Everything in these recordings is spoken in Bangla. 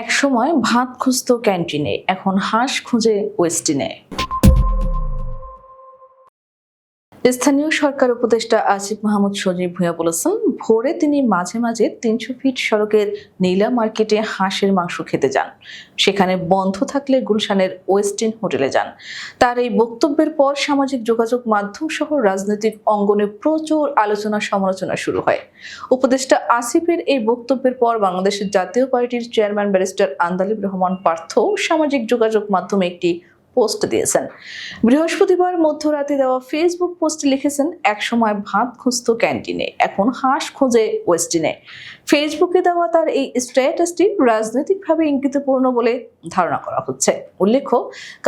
একসময় ভাত খুঁজতো ক্যান্টিনে এখন হাঁস খুঁজে ওয়েস্টিনে। স্থানীয় সরকার উপদেষ্টা আসিফ মাহমুদ সজীব ভূঁইয়া বলেছেন, ভোরে তিনি মাঝে মাঝে তিনশো ফিট সড়কের নীলা মার্কেটে হাঁসের মাংস খেতে যান। সেখানে বন্ধ থাকলে গুলশানের ওয়েস্টিন হোটেলে যান। তার এই বক্তব্যের পর সামাজিক যোগাযোগ মাধ্যম সহ রাজনৈতিক অঙ্গনে প্রচুর আলোচনা সমালোচনা শুরু হয়। উপদেষ্টা আসিফের এই বক্তব্যের পর বাংলাদেশের জাতীয় পার্টির চেয়ারম্যান ব্যারিস্টার আন্দালিব রহমান পার্থ সামাজিক যোগাযোগ মাধ্যমে একটি পোস্ট দিয়েছেন। বৃহস্পতিবার মধ্যরাতে দেওয়া ফেসবুক পোস্টে লিখেছেন, একসময় ভাত খুঁজতো ক্যান্টিনে, এখন হাঁস খোঁজে ওয়েস্টিনে। ফেসবুকে দেওয়া তার এই স্ট্যাটাসটি রাজনৈতিকভাবে ইঙ্গিতপূর্ণ বলে ধারণা করা হচ্ছে। উল্লেখ্য,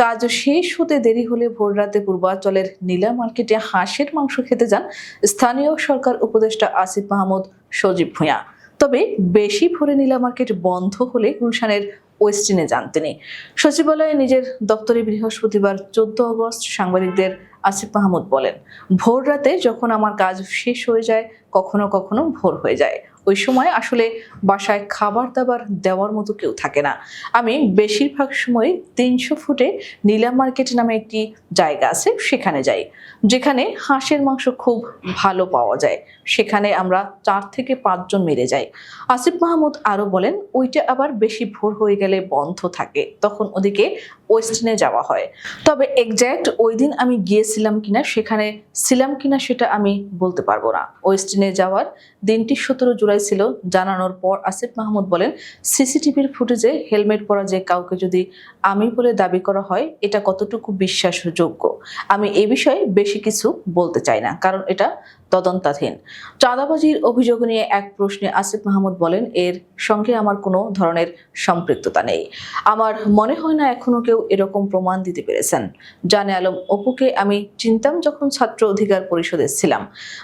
কাজ শেষ হতে দেরি হলে ভোররাতে পূর্বাঞ্চলের নীলা মার্কেটে হাঁসের মাংস খেতে যান স্থানীয় সরকার উপদেষ্টা আসিফ মাহমুদ সজীব ভূঁইয়া। তবে বেশি ভোরে নীলা মার্কেট বন্ধ হলে গুলশানের ওয়েস্টিনে যান তিনি। সচিবালয়ে নিজের দপ্তরে বৃহস্পতিবার চোদ্দ অগস্ট সাংবাদিকদের আসিফ মাহমুদ বলেন, ভোর রাতে যখন আমার কাজ শেষ হয়ে যায়, কখনো কখনো ভোর হয়ে যায়। ওই সময় আসলে বাসায় খাবার দাবার দেওয়ার মতো কেউ থাকে না। আমি বেশিরভাগ সময় তিনশো ফুটে নীলা মার্কেট নামে একটি জায়গা আছে, সেখানে যাই। যেখানে হাঁসের মাংস খুব ভালো পাওয়া যায়। সেখানে আমরা চার থেকে পাঁচজন মিলে যাই। আসিফ মাহমুদ আরও বলেন, ওইটা আবার বেশি ভোর হয়ে গেলে বন্ধ থাকে। তখন ওদিকে ওয়েস্টার্নে যাওয়া হয়। তবে এক্স্যাক্ট ওই দিন আমি গিয়েছিলাম কিনা, সেখানে ছিলাম কিনা সেটা আমি বলতে পারব না। ওয়েস্টার্নে যাওয়ার দিনটি সতেরো জুলাই ছিল, জানানোর পর আসিফ মাহমুদ বলেন, সিসিটিভির ফুটেজে হেলমেট পরা যে কাউকে যদি আমি বলে দাবি করা হয়, এটা কতটুকু বিশ্বাসযোগ্য? আমি এ বিষয়ে বেশি কিছু বলতে চাই না, কারণ এটা তদন্তাধীন। চাঁদাবাজির অভিযোগ নিয়ে এক প্রশ্নে আসিফ মাহমুদ বলেন, এর সঙ্গে আমার কোনো ধরনের সম্পৃক্ততা নেই। আমার মনে হয় না এখনও কেউ এরকম প্রমাণ দিতে পেরেছেন। জানে আলম, অপুকে আমি চিনতাম যখন ছাত্র অধিকার পরিষদে ছিলাম।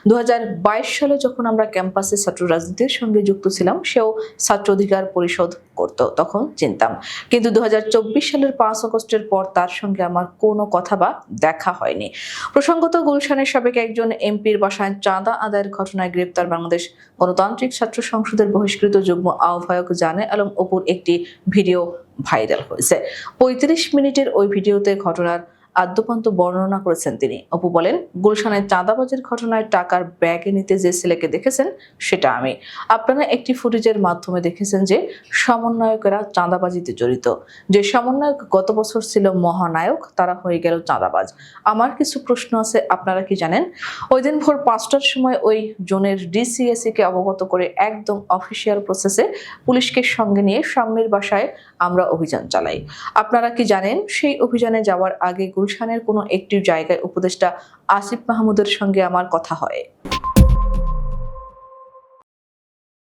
দু হাজার বাইশ সালে যখন আমরা ক্যাম্পাসে ছাত্র রাজনীতির সঙ্গে যুক্ত ছিলাম, সেও ছাত্র অধিকার পরিষদ করত, তখন চিনতাম। কিন্তু দুহাজার চব্বিশ সালের পাঁচ আগস্টের পর তার সঙ্গে আমার কোনো কথা বা দেখা হয়নি। প্রসঙ্গত গুলশানের সাবেক একজন এমপির বাসায় চাঁদা আদায়ের ঘটনায় গ্রেপ্তার বাংলাদেশ গণতান্ত্রিক ছাত্র সংসদের বহিষ্কৃত যুগ্ম আহ্বায়ক জানে আলম অপুর একটি ভিডিও ভাইরাল হয়েছে। পঁয়ত্রিশ মিনিটের ওই ভিডিওতে ঘটনার আদ্যপান্ত বর্ণনা করেছেন তিনি। অপু বলেন গুলশানের চাঁদাবাজির ঘটনায় টাকার ব্যাগে নিতে যে ছেলেকে দেখেছেন, সেটা আমি। আপনারা একটি ফুটেজের মাধ্যমে দেখেছেন যে সমন্বয়কেরা চাঁদাবাজিতে জড়িত। যে সমন্বয়ক গত বছর ছিল মহানায়ক, তারা হয়ে গেল চাঁদাবাজ। আমার কিছু প্রশ্ন আছে, আপনারা কি জানেন? ওই দিন ভোর পাঁচটার সময় ওই জোনের ডিসিএসি কে অবগত করে একদম অফিসিয়াল প্রসেসে পুলিশকে সঙ্গে নিয়ে সাম্যের বাসায় আমরা অভিযান চালাই। আপনারা কি জানেন, সেই অভিযানে যাওয়ার আগে গুলশানের কোনো একটি জায়গায় উপদেষ্টা আসিফ মাহমুদের সঙ্গে আমার কথা হয়।